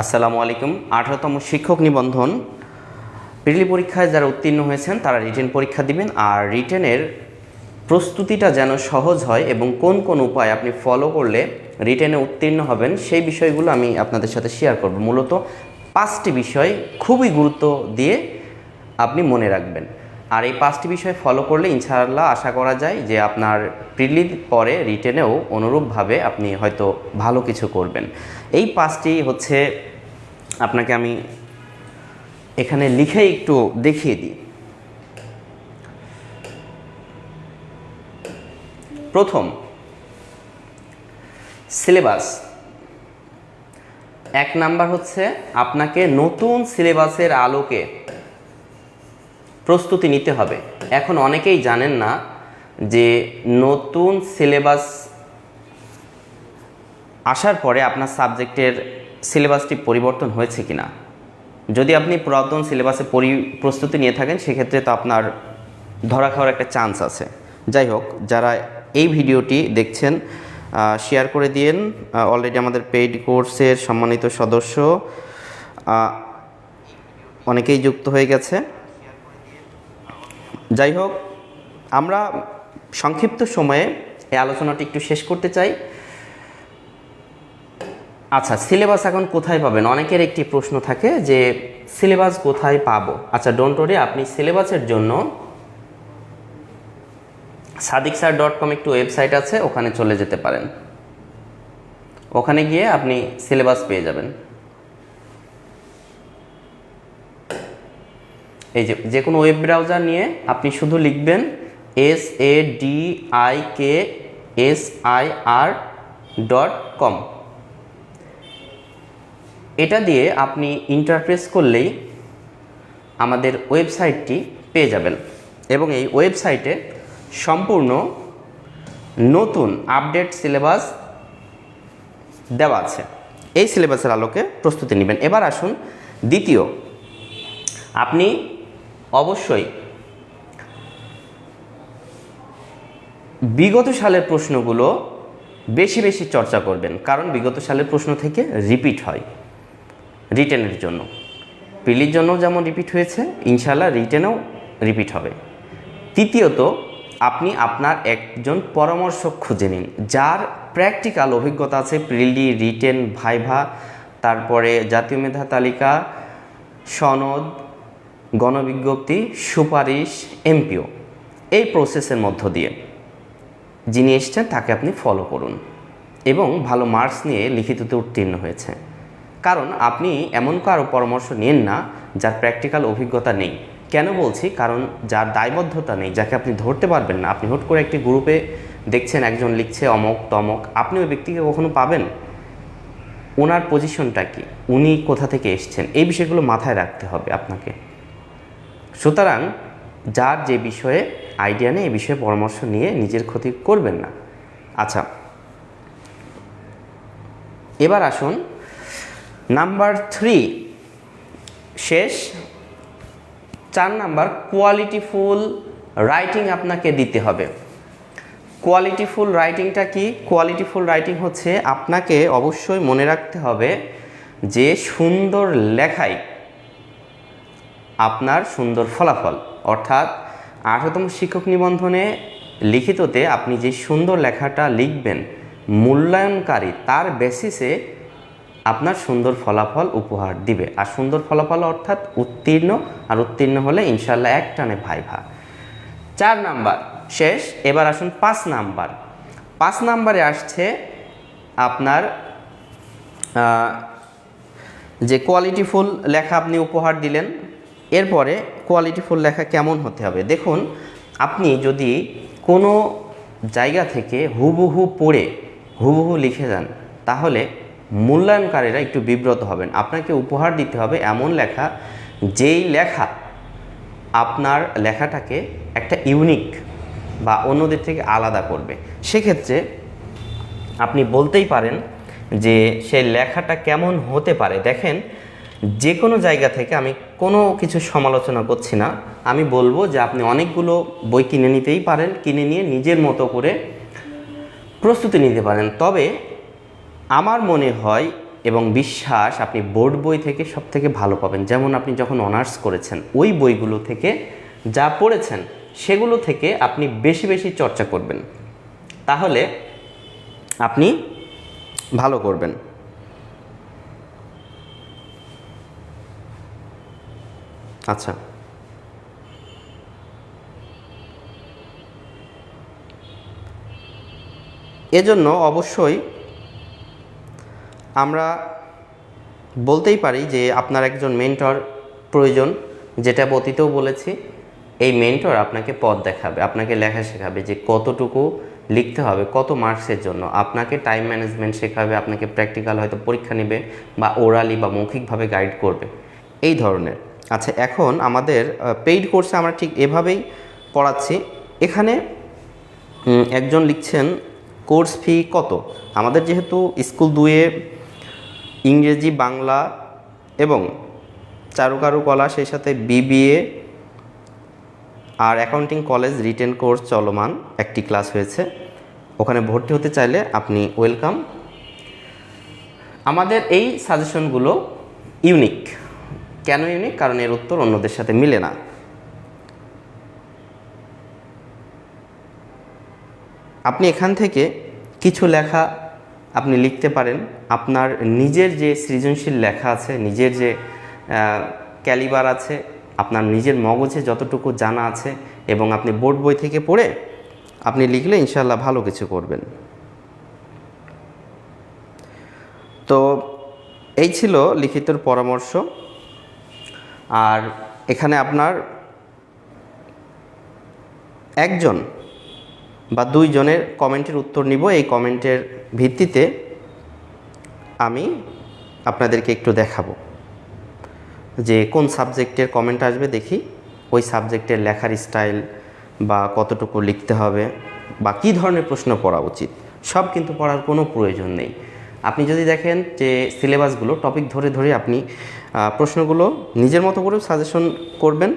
আসসালামু আলাইকুম। আঠারোতম শিক্ষক নিবন্ধন। প্রিলি পরীক্ষায় যারা উত্তীর্ণ হয়েছেন, তারা রিটেন পরীক্ষা দিবেন। আর রিটেনের প্রস্তুতিটা যেন সহজ হয় এবং কোন কোন উপায় আপনি ফলো করলে রিটেনে উত্তীর্ণ হবেন, সেই বিষয়গুলো আমি আপনাদের সাথে শেয়ার করব। মূলত পাঁচটি বিষয় খুবই গুরুত্ব দিয়ে আপনি মনে রাখবেন। আর এই পাঁচটি বিষয় ফলো করলে ইনশাআল্লাহ আশা করা যায় যে আপনার প্রিলির পরে রিটেনেও অনুরূপভাবে আপনি হয়তো ভালো কিছু করবেন। এই পাঁচটি হচ্ছে আপনাকে আমি এখানে লিখে একটু দেখিয়ে দিই। প্রথম সিলেবাস এক নাম্বার হচ্ছে আপনাকে নতুন সিলেবাসের আলোকে প্রস্তুতি নিতে হবে। এখন অনেকেই জানেন না যে নতুন সিলেবাস আসার পরে আপনার সাবজেক্টের সিলেবাসটি পরিবর্তন হয়েছে কিনা। যদি আপনি পুরাতন সিলেবাসে পরি, প্রস্তুতি নিয়ে থাকেন, সেক্ষেত্রে তো আপনার ধরা খাওয়ার একটা চান্স আছে। যাই হোক, যারা এই ভিডিওটি দেখছেন শেয়ার করে দিয়েন। অলরেডি আমাদের পেইড কোর্সের সম্মানিত সদস্য অনেকেই যুক্ত হয়ে গেছে। যাই হোক, আমরা সংক্ষিপ্ত সময়ে এই আলোচনাটি একটু শেষ করতে চাই। আচ্ছা সিলেবাস এখন কোথায় পাবেন? অনেকের একটি প্রশ্ন থাকে যে, সিলেবাস কোথায় পাবো? আচ্ছা ডোন্ট ওরি আপনি সিলেবাসের জন্য সাদিক স্যার ডট কম একটু ওয়েবসাইট আছে, ওখানে চলে যেতে পারেন। ওখানে গিয়ে আপনি সিলেবাস পেয়ে যাবেন। এই যে যে কোনো ওয়েব ব্রাউজার নিয়ে আপনি শুধু লিখবেন S A D I K S I R dot com এটা দিয়ে আপনি ইন্টারপ্রেস করলেই আমাদের ওয়েবসাইটটি পেয়ে যাবেন এবং এই ওয়েবসাইটে সম্পূর্ণ নতুন আপডেট সিলেবাস দেওয়া আছে। এই সিলেবাসের আলোকে প্রস্তুতি নেবেন। এবার আসুন দ্বিতীয়। আপনি অবশ্যই। বিগত সালের প্রশ্নগুলো বেশি বেশি চর্চা করবেন, কারণ বিগত সালের প্রশ্ন থেকে রিপিট হয়, রিটেনের জন্য। পিলির জন্য যেমন রিপিট হয়েছে ইনশাল্লাহ রিটেনেও রিপিট হবে। তৃতীয়ত, আপনি আপনার একজন পরামর্শক খুঁজে নিন, যার প্র্যাকটিক্যাল অভিজ্ঞতা আছে, প্রিলি, রিটেন, ভাইভা, তারপরে জাতীয় মেধা তালিকা, সনদ গণবিজ্ঞপ্তি সুপারিশ এমপিও এই প্রসেসের মধ্য দিয়ে। যিনি এসছেন, তাকে আপনি ফলো করুন এবং ভালো মার্কস নিয়ে লিখিততে উত্তীর্ণ হয়েছে কারণ আপনি এমন কারও পরামর্শ নেন না, যার প্র্যাকটিক্যাল অভিজ্ঞতা নেই। কেন বলছি? কারণ যার দায়বদ্ধতা নেই, যাকে আপনি ধরতে পারবেন না। আপনি হুট করে একটি গ্রুপে দেখছেন, একজন লিখছে অমক, তমক। আপনি ওই ব্যক্তিকে কখনো পাবেন? ওনার পজিশনটা কি? উনি কোথা থেকে এসছেন? এই বিষয়গুলো মাথায় রাখতে হবে আপনাকে। সুতরাং যার যে বিষয়ে আইডিয়া নেই, এই বিষয়ে পরামর্শ নিয়ে নিজের ক্ষতি করবেন না। আচ্ছা। এবার আসুন, নাম্বার থ্রি, শেষ। চার নাম্বার কোয়ালিটিফুল রাইটিং আপনাকে দিতে হবে। কোয়ালিটিফুল রাইটিংটা কি? কোয়ালিটিফুল রাইটিং হচ্ছে আপনাকে অবশ্যই মনে রাখতে হবে যে সুন্দর লেখাই আপনার সুন্দর ফলাফল। অর্থাৎ আঠারোতম শিক্ষক নিবন্ধনে লিখিততে আপনি যে সুন্দর লেখাটা লিখবেন, মূল্যায়নকারী, তার বেসিসে আপনার সুন্দর ফলাফল উপহার দিবে। আর সুন্দর ফলাফল অর্থাৎ উত্তীর্ণ, আর উত্তীর্ণ হলে ইনশাল্লাহ এক টানে ভাইভা। চার নাম্বার, শেষ, এবার আসুন পাঁচ নাম্বার। পাঁচ নাম্বারে আসছে আপনার যে কোয়ালিটিফুল লেখা আপনি উপহার দিলেন এরপরে কোয়ালিটিফুল লেখা কেমন হতে হবে? দেখুন, আপনি যদি কোনো জায়গা থেকে হুবহু পড়ে হুবহু লিখে যান, তাহলে মূল্যায়নকারীরা একটু বিব্রত হবেন। আপনাকে উপহার দিতে হবে এমন লেখা যেই লেখা আপনার লেখাটাকে একটা ইউনিক বা অন্যদের থেকে আলাদা করবে। সেক্ষেত্রে আপনি বলতেই পারেন যে সেই লেখাটা কেমন হতে পারে। দেখেন যে কোনো জায়গা থেকে আমি কোনো কিছু সমালোচনা করছি না। আমি বলব যে আপনি অনেকগুলো বই কিনে নিতেই পারেন, কিনে নিয়ে নিজের মতো করে প্রস্তুতি নিতে পারেন। তবে আমার মনে হয় এবং বিশ্বাস আপনি বোর্ড বই থেকে সব থেকে ভালো পাবেন। যেমন আপনি যখন অনার্স করেছেন, ওই বইগুলো থেকে যা পড়েছেন, সেগুলো থেকে আপনি বেশি বেশি চর্চা করবেন। তাহলে আপনি ভালো করবেন। আচ্ছা। এজন্য অবশ্যই আমরা বলতেই পারি যে আপনার একজন মেন্টর প্রয়োজন, যেটা অতীতেও বলেছি, এই মেন্টর আপনাকে পথ দেখাবে, আপনাকে লেখা শেখাবে যে কতটুকু লিখতে হবে, কত মার্কসের জন্য। আপনাকে টাইম ম্যানেজমেন্ট শেখাবে, আপনাকে প্র্যাকটিক্যাল হয়তো পরীক্ষা নেবে বা ওরালি বা মৌখিকভাবে গাইড করবে। এই ধরনের। আচ্ছা এখন আমাদের পেইড কোর্সে আমরা ঠিক এভাবেই পড়াচ্ছি। এখানে একজন লিখছেন কোর্স ফি কত? আমাদের যেহেতু স্কুল দুয়ে ইংরেজি, বাংলা এবং চারুকারু, কলা, সেই সাথে বিবিএ আর অ্যাকাউন্টিং কলেজ রিটেন কোর্স চলমান একটি ক্লাস হয়েছে। ওখানে ভর্তি হতে চাইলে আপনি ওয়েলকাম। আমাদের এই সাজেশনগুলো ইউনিক। কেন ইউনিক কারণ এর উত্তর অন্যদের সাথে মিলে না। আপনি এখান থেকে কিছু লেখা আপনি লিখতে পারেন। আপনার নিজের যে সৃজনশীল লেখা আছে, নিজের যে ক্যালিবার আছে, আপনার নিজের মগজে যতটুকু জানা আছে এবং আপনি বোর্ড বই থেকে পড়ে আপনি লিখলে ইনশাল্লাহ ভালো কিছু করবেন। তো এই ছিল লিখিতর পরামর্শ। আর এখানে আপনার একজন বা দুইজনের কমেন্টের উত্তর নিব। এই কমেন্টের ভিত্তিতে আমি আপনাদেরকে একটু দেখাবো যে কোন সাবজেক্টের কমেন্ট আসবে দেখি। ওই সাবজেক্টের লেখার স্টাইল বা কতটুকু লিখতে হবে বা কী ধরনের প্রশ্ন পড়া উচিত, সব কিন্তু পড়ার কোনো প্রয়োজন নেই। আপনি যদি দেখেন যে সিলেবাসগুলো টপিক ধরে ধরে আপনি প্রশ্নগুলো নিজের মতো করেও সাজেশন করবেন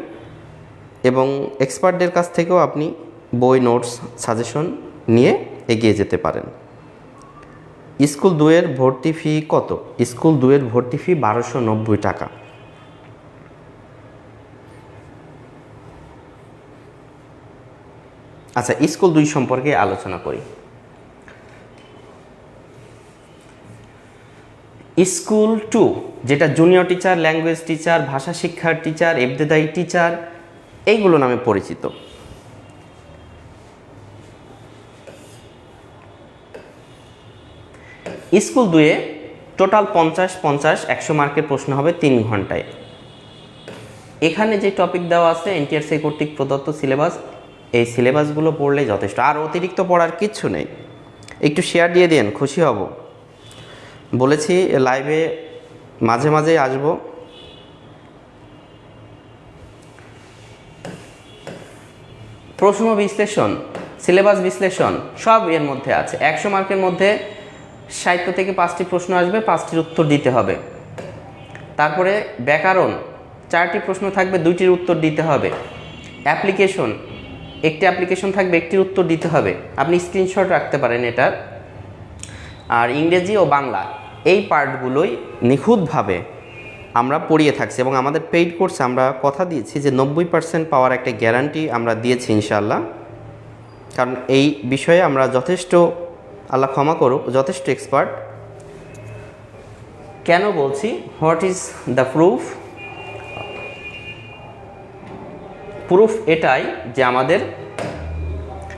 এবং এক্সপার্টদের কাছ থেকেও আপনি বই নোটস সাজেশন নিয়ে এগিয়ে যেতে পারেন। স্কুল দুয়ের ভর্তি ফি কত? স্কুল দুয়ের ভর্তি ফি বারোশো নব্বই টাকা। আচ্ছা স্কুল দুই সম্পর্কে আলোচনা করি। স্কুল টু, যেটা জুনিয়র টিচার ল্যাঙ্গুয়েজ টিচার ভাষা শিক্ষার টিচার এবদেদায়ী টিচার এইগুলো নামে পরিচিত। স্কুল দুয়ে টোটাল পঞ্চাশ পঞ্চাশ, একশো মার্কের প্রশ্ন হবে তিন ঘন্টায়। এখানে যে টপিক দেওয়া আছে এনটিআরসি কর্তৃক প্রদত্ত সিলেবাস এই সিলেবাসগুলো পড়লে যথেষ্ট। আর অতিরিক্ত পড়ার কিচ্ছু নেই। একটু শেয়ার দিয়ে দিন খুশি হব। বলেছি লাইভে মাঝে মাঝে আসব। প্রশ্ন বিশ্লেষণ সিলেবাস বিশ্লেষণ, সব এর মধ্যে আছে। একশো মার্কের মধ্যে সাহিত্য থেকে পাঁচটি প্রশ্ন আসবে, পাঁচটির উত্তর দিতে হবে। তারপরে ব্যাকরণ, চারটি প্রশ্ন থাকবে, দুইটির উত্তর দিতে হবে। অ্যাপ্লিকেশন, একটি অ্যাপ্লিকেশন থাকবে, একটির উত্তর দিতে হবে। আপনি স্ক্রিনশট রাখতে পারেন এটার। আর ইংরেজি ও বাংলা এই পার্টগুলোই নিখুঁতভাবে আমরা পড়িয়ে থাকছি এবং আমাদের পেইড কোর্সে আমরা কথা দিয়েছি যে নব্বই পার্সেন্ট পাওয়ার একটা গ্যারান্টি আমরা দিয়েছি ইনশাল্লাহ কারণ এই বিষয়ে আমরা যথেষ্ট, আল্লাহ ক্ষমা করুক, যথেষ্ট এক্সপার্ট কেন বলছি? What is the proof proof এটাই যে আমাদের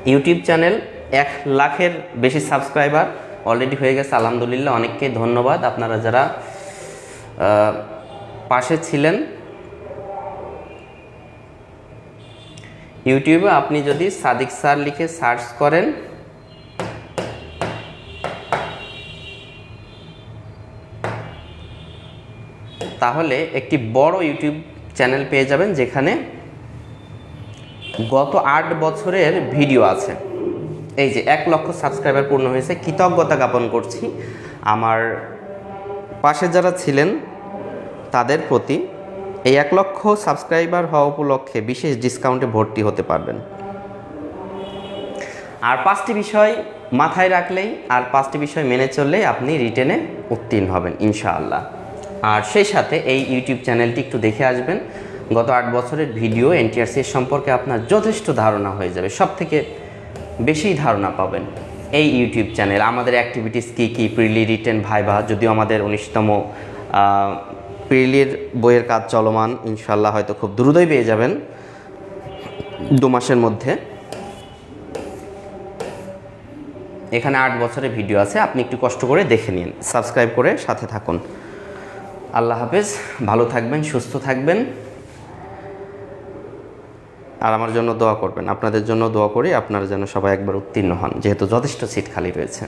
ইউটিউব চ্যানেল এক লাখের বেশি সাবস্ক্রাইবার অলরেডি হয়ে গেছে, আলহামদুলিল্লাহ। অনেককে ধন্যবাদ। আপনারা যারা পাশে ছিলেন, ইউটিউবে আপনি যদি সাদিক স্যার লিখে সার্চ করেন, তাহলে একটি বড় ইউটিউব চ্যানেল পেয়ে যাবেন, যেখানে গত আট বছরের ভিডিও আছে। এই যে এক লক্ষ সাবস্ক্রাইবার পূর্ণ হয়েছে। কৃতজ্ঞতা জ্ঞাপন করছি। আমার পাশে যারা ছিলেন, তাদের প্রতি এই এক লক্ষ সাবস্ক্রাইবার হওয়া উপলক্ষে বিশেষ ডিসকাউন্টে ভর্তি হতে পারবেন। আর পাঁচটি বিষয় মাথায় রাখলেই, আর পাঁচটি বিষয় মেনে চললেই আপনি রিটেনে উত্তীর্ণ হবেন, ইনশাআল্লাহ। আর সেই সাথে এই ইউটিউব চ্যানেলটি একটু দেখে আসবেন। গত আট বছরের ভিডিও এনটিআরসি সম্পর্কে আপনার যথেষ্ট ধারণা হয়ে যাবে। সব থেকে বেশি ধারণা পাবেন। এই ইউটিউব চ্যানেল আমাদের অ্যাক্টিভিটিস কী কী? প্রিলি রিটেন ভাইবা, যদিও আমাদের উনিশতম প্রিলির বইয়ের কাজ চলমান ইনশাল্লাহ হয়তো খুব দ্রুতই পেয়ে যাবেন দু মাসের মধ্যে। এখানে আট বছরের ভিডিও আছে, আপনি একটু কষ্ট করে দেখে নিন সাবস্ক্রাইব করে সাথে থাকুন। আল্লাহ হাফেজ, ভালো থাকবেন, সুস্থ থাকবেন। আর আমার জন্য দোয়া করবেন। আপনাদের জন্য দোয়া করি, আপনারা যেন সবাই একবার উত্তীর্ণ হন, যেহেতু যথেষ্ট সিট খালি রয়েছে।